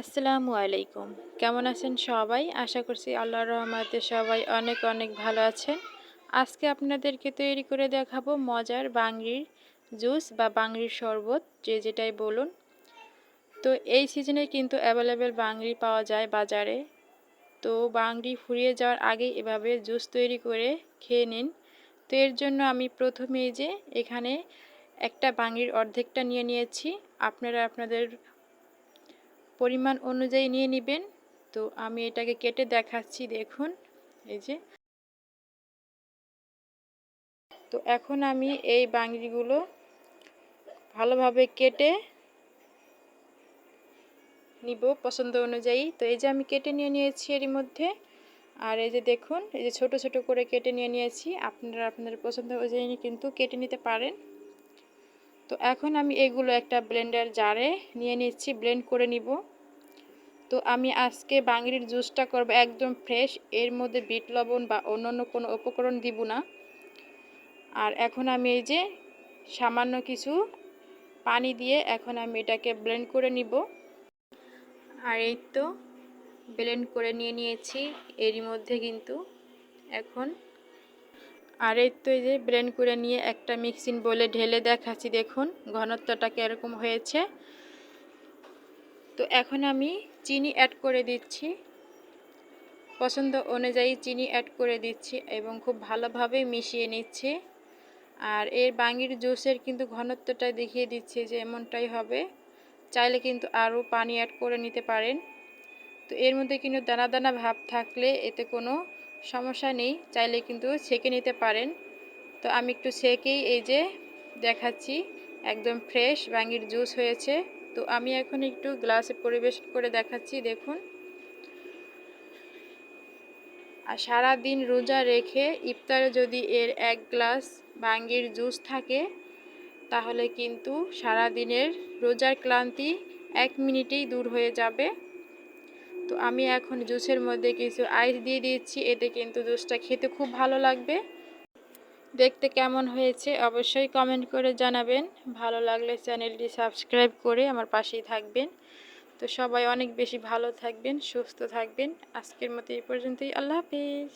আসসালামু আলাইকুম। কেমন আছেন সবাই? আশা করছি আল্লাহর রহমতে সবাই অনেক অনেক ভালো আছেন। আজকে আপনাদেরকে তৈরি করে দেখাবো মজার বাংলির জুস বা বাংলির শরবত, যে যেটাই বলুন। তো এই সিজনে কিন্তু অ্যাভেলেবেল বাংলি পাওয়া যায় বাজারে। তো বাংলি ফুরিয়ে যাওয়ার আগে এভাবে জুস তৈরি করে খেয়ে নিন। তো এর জন্য আমি প্রথমেই যে এখানে একটা বাংলির অর্ধেকটা নিয়ে নিয়েছি। আপনারা আপনাদের পরিমাণ অনুযায়ী নিয়ে নেবেন। তো আমি এটাকে কেটে দেখাচ্ছি, দেখুন। এই যে। তো এখন আমি এই বাংরিগুলো ভালোভাবে কেটে নিব পছন্দ অনুযায়ী। তো এই যে আমি কেটে নিয়ে নিয়েছি এর মধ্যে। আর এই যে দেখুন, এই যে ছোট ছোট করে কেটে নিয়ে নিয়েছি। আপনারা আপনাদের পছন্দ অনুযায়ী কিন্তু কেটে নিতে পারেন। তো এখন আমি এগুলো একটা ব্লেন্ডার জারে নিয়ে নিচ্ছি, ব্লেন্ড করে নিব। তো আমি আজকে বাঙড়ির জুসটা করব একদম ফ্রেশ এর মধ্যে বিট লবণ বা অন্যান্য কোনো উপকরণ দিব না। আর এখন আমি এই যে সামান্য কিছু পানি দিয়ে এখন আমি এটাকে ব্লেন্ড করে নিব। আর এই তো ব্লেন্ড করে নিয়ে নিয়েছি, এরই মধ্যে কিন্তু এখন। আর এই তো এই যে ব্লেন্ড করে নিয়ে একটা মিক্সিং বলে ঢেলে দেখাচ্ছি, দেখুন ঘনত্বটা কীরকম হয়েছে। তো এখন আমি চিনি অ্যাড করে দিচ্ছি। পছন্দ অনুযায়ী চিনি অ্যাড করে দিচ্ছি এবং খুব ভালোভাবে মিশিয়ে নিচ্ছি। আর এর বাঙির জুসের কিন্তু ঘনত্বটা দেখিয়ে দিচ্ছে যে এমনটাই হবে। চাইলে কিন্তু আরও পানি অ্যাড করে নিতে পারেন। তো এর মধ্যে কিন্তু দানা দানা ভাব থাকলে এতে কোনো সমস্যা নেই, চাইলে কিন্তু ছেঁকে নিতে পারেন। তো আমি একটু সেকেই এই যে দেখাচ্ছি, একদম ফ্রেশ বাঙির জুস হয়েছে। তো আমি এখন একটু গ্লাসে পরিবেশন করে দেখাচ্ছি, দেখুন। আর সারা দিন রোজা রেখে ইফতারে যদি এর এক গ্লাস ভাঙ্গির জুস থাকে, তাহলে কিন্তু সারা দিনের রোজার ক্লান্তি এক মিনিটেই দূর হয়ে যাবে। তো আমি এখন জুসের মধ্যে কিছু আইস দিয়ে দিয়েছি এতে কিন্তু জুসটা খেতে খুব ভালো লাগবে। দেখতে কেমন হয়েছে অবশ্যই কমেন্ট করে জানাবেন। ভালো লাগলে চ্যানেলটি সাবস্ক্রাইব করে আমার পাশেই থাকবেন। তো সবাই অনেক বেশি ভালো থাকবেন, সুস্থ থাকবেন। আজকের মতো এই পর্যন্তই। আল্লাহ হাফিজ।